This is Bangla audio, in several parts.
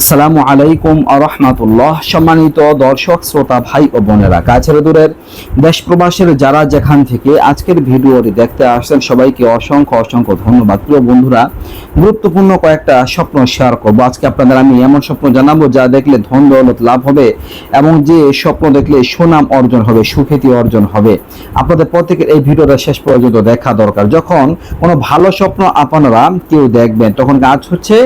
আসসালামু আলাইকুম রহমাতুল্লাহ। সম্মানিত দর্শক, শ্রোতা, ভাই ও বোনেরা, কাছের দূরের দেশ প্রবাসের যারা যেখান থেকে আজকের ভিডিওটি দেখতে আসছেন, সবাইকে অসংখ্য অসংখ্য ধন্যবাদ। প্রিয় বন্ধুরা, গুরুত্বপূর্ণ কয়েকটা স্বপ্ন শেয়ার করব। আজকে আপনাদের আমি এমন স্বপ্ন জানাব, যা দেখলে ধন দৌলত লাভ হবে এবং যে স্বপ্ন দেখলে সুনাম অর্জন হবে, সুখ্যাতি অর্জন হবে। আপনাদের প্রত্যেকের এই ভিডিওটা শেষ পর্যন্ত দেখা দরকার। যখন কোনো ভালো স্বপ্ন আপনারা কেউ দেখবেন, তখন কাজ হচ্ছে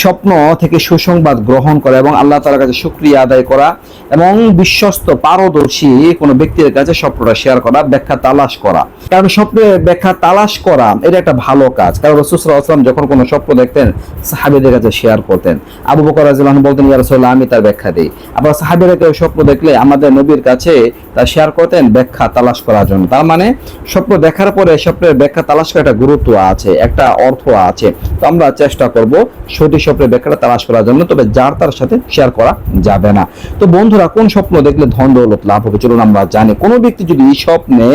স্বপ্ন থেকে সুসংবাদ গ্রহণ করা এবং আল্লাহ তালার কাছে শুক্রিয়া আদায় করা এবং বিশ্বস্ত পারদর্শী কোনো ব্যক্তির কাছে স্বপ্নটা শেয়ার করা, ব্যাখ্যা তালাশ করা। কারণ স্বপ্নের ব্যাখ্যা তালাশ করা, এটা একটা ভালো কাজ। কারণ রসুসরা আসলাম যখন কোনো স্বপ্ন দেখতেন, সাহাবিদের কাছে শেয়ার করতেন। আবু বকর রাজিল্লাহ বলতেন, ইয়া রাসূলুল্লাহ, আমি তার ব্যাখ্যা দিই। আবার সাহাবিরা কেউ স্বপ্ন দেখলে আমাদের নবীর কাছে তা শেয়ার করতেন, ব্যাখ্যা তালাশ করার জন্য। তার মানে স্বপ্ন দেখার পরে স্বপ্নের ব্যাখ্যা তালাশ করার একটা গুরুত্ব আছে, একটা অর্থ আছে। তো আমরা চেষ্টা করব সঠিক স্বপ্নের ব্যাখ্যাটা তালাশ করার জন্য। তবে যার তার সাথে শেয়ার করা যাবে না। তো বন্ধুরা, কোন স্বপ্ন দেখলে ধন দৌলত লাভ হবে? চলুন আমরা জানি। কোনো ব্যক্তি যদি স্বপ্নে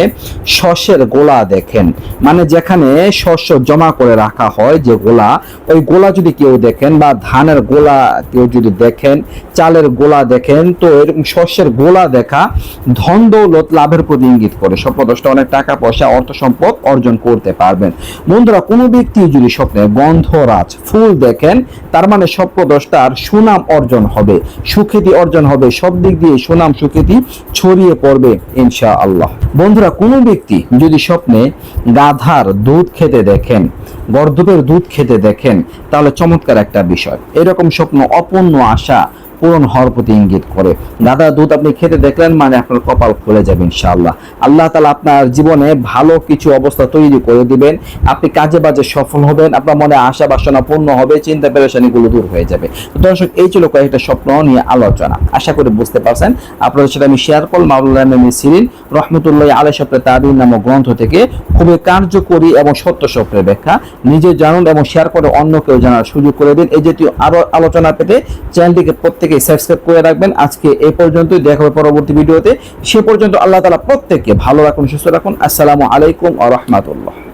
শস্যের গোলা দেখেন মানে যেখানে শস্য জমা করে রাখা হয় যে গোলা, ওই গোলা যদি কেউ দেখেন বা ধানের গোলা কেউ যদি দেখেন, চালের গোলা দেখেন, তো এরকম শস্যের গোলা দেখা ধন দৌলত লাভের প্রতি ইঙ্গিত করে। স্বপ্নদশটা অনেক টাকা, পয়সা, অর্থ সম্পদ অর্জন করতে পারবেন। বন্ধুরা, কোনো ব্যক্তি যদি স্বপ্নে গন্ধরাজ ফুল দেখেন, তার মানে স্বপ্নদশটার সুনাম অর্জন হবে। সুখ্যাতি অর্জন হবে। সব দিক দিয়ে সুনাম, সুখ্যাতি ছড়িয়ে পড়বে ইনশা আল্লাহ বন্ধুরা, কোনো ব্যক্তি যদি স্বপ্নে গাধার দুধ খেতে দেখেন, গর্ধবের দুধ খেতে দেখেন, তাহলে চমৎকার একটা বিষয়। এরকম স্বপ্ন, অপূর্ণ আশা পূরণ হওয়ার প্রতি ইঙ্গিত করে। গাদা দুধ আপনি খেতে দেখলেন মানে আপনার কপাল খুলে যাবে ইনশাআল্লাহ। আল্লাহ তালা আপনার জীবনে ভালো কিছু অবস্থা তৈরি করে দিবেন। আপনি কাজে বাজে সফল হবেন, আপনার মনে আশা বাসনা পূর্ণ হবে, চিন্তা পেরেশানিগুলো দূর হয়ে যাবে। দর্শক, এই ছিল কয়েকটা স্বপ্ন নিয়ে আলোচনা। আশা করি বুঝতে পারছেন। আপনাদের সাথে আমি শেয়ার করলাম মাউল্লাহ সিরিন, রহমতুল্লাহ আলাই স্বপ্নের তাবিন নামক গ্রন্থ থেকে। খুবই কার্যকরী এবং সত্য স্বপ্নের ব্যাখ্যা। নিজে জানুন এবং শেয়ার করে অন্য কেউ জানার সুযোগ করে দিন। এই জাতীয় আরও আলোচনা পেতে চ্যানেলটিকে প্রত্যেকে সাবস্ক্রাইব করে রাখবেন। আজকে এ পর্যন্তই, দেখা হবে পরবর্তী ভিডিওতে। সে পর্যন্ত আল্লাহ তালা প্রত্যেককে ভালো রাখুন, সুস্থ রাখুন। আসসালামু আলাইকুম আ রহমাতুল্লাহ।